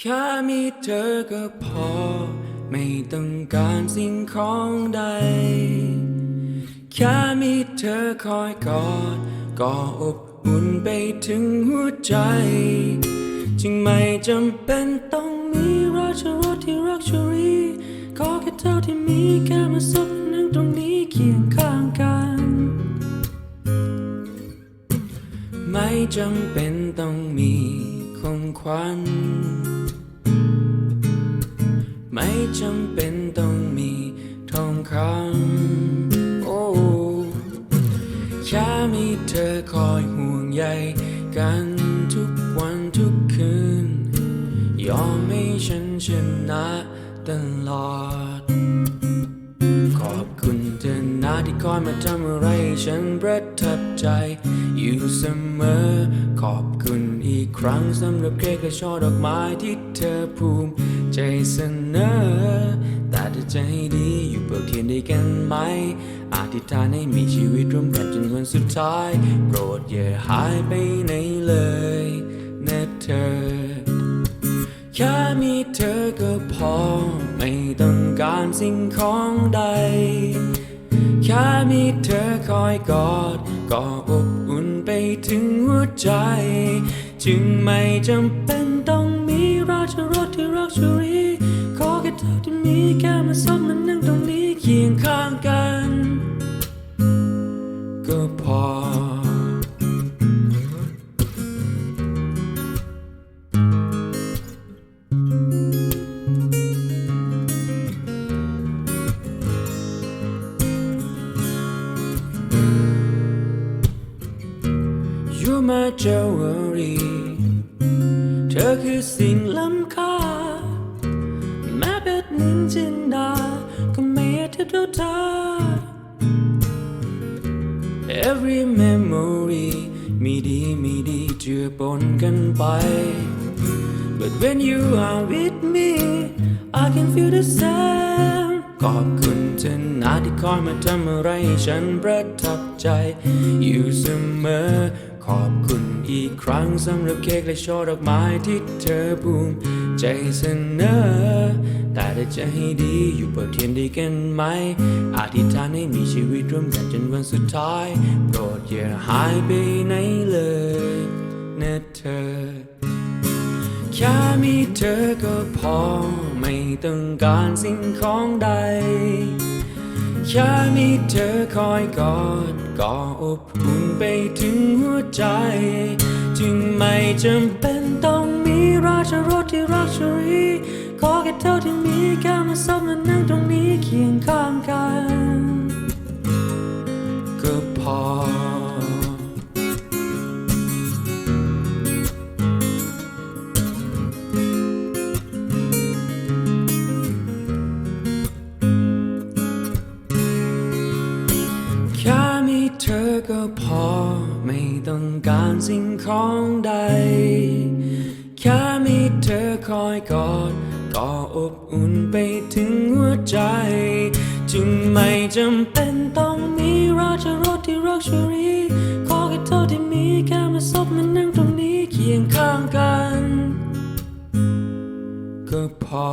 แค่มีเธอก็พอ ไม่ต้องการสิ่งของใด แค่มีเธอคอยกอดก็อบอุ่นไปถึงหัวใจ จึงไม่จำเป็นต้องมีราชรถที่รักชรีขอแค่เท่าที่มีแค่มาสักนั่งตรงนี้เคียงข้างกัน ไม่จำเป็น ของขวัญ ไม่จำเป็นต้องมีทองคำโอ้แค่มีเธอคอยห่วงใยกันทุกวันทุกคืน ยอมให้ฉันชนะตลอด ขอบคุณเธอนะที่คอยมาทำอะไรฉันประทับใจ อยู่เสมอ ขอบคุณอีกครั้งสำหรับเค้กและช่อดอกไม้ที่เธอภูมิใจเสนอ แต่ถ้าจะให้ดีอยู่เปิดเทียนได้กันไหมอธิษฐานให้มีชีวิตร่วมกันจนวันสุดท้าย โปรดอย่าหายไปไหนเลยนะเธอ แค่มีเธอก็พอ ไม่ต้องการสิ่งของใด แค่มีเธอคอยกอดก็อบอุ่นไป ถึงหัวใจ จึงไม่จำเป็นต้องมีราชรถที่รักชรีขอแค่เธอที่มีแค่มาซับมันนั่งตรงนี้เคียงข้างกัน ก็พอ You're my jewelry เธอคือสิ่งล้ำค่า แม้เป็นนินจินดา ก็ไม่อาจเทียบเท่าเธอ Every memory มีดีมีดีเจือปนกันไป But when you are with me I can feel the same ขอบคุณเธอนะที่คอยมาทำอะไรฉันประทับใจ อยู่เสมอ ขอบคุณอีกครั้งสำหรับเค้กและช่อดอกไม้ที่เธอภูมิใจเสนอ แต่ถ้าจะให้ดีอยู่เปิดเทียนด้กันไหม อธิษฐานให้มีชีวิตร่วมกันจนวันสุดท้าย โปรดอย่าหายไปไหนเลยนะเธอ แค่มีเธอก็พอไม่ต้องการสิ่งของใด แค่มีเธอคอยกอดก็อบอุ่นไปถึงหัวใจ จึงไม่จำเป็นต้องมีราชรถที่รักชรีขอแค่เธอที่ การสิ่งของใด แค่มีเธอคอยกอดก็อบอุ่นไปถึงหัวใจ จึงไม่จำเป็นต้องมีราชรถที่รักชรีขอแค่เท่าที่มีแค่มาซบมานั่งตรงนี้เคียงข้างกัน ก็พอ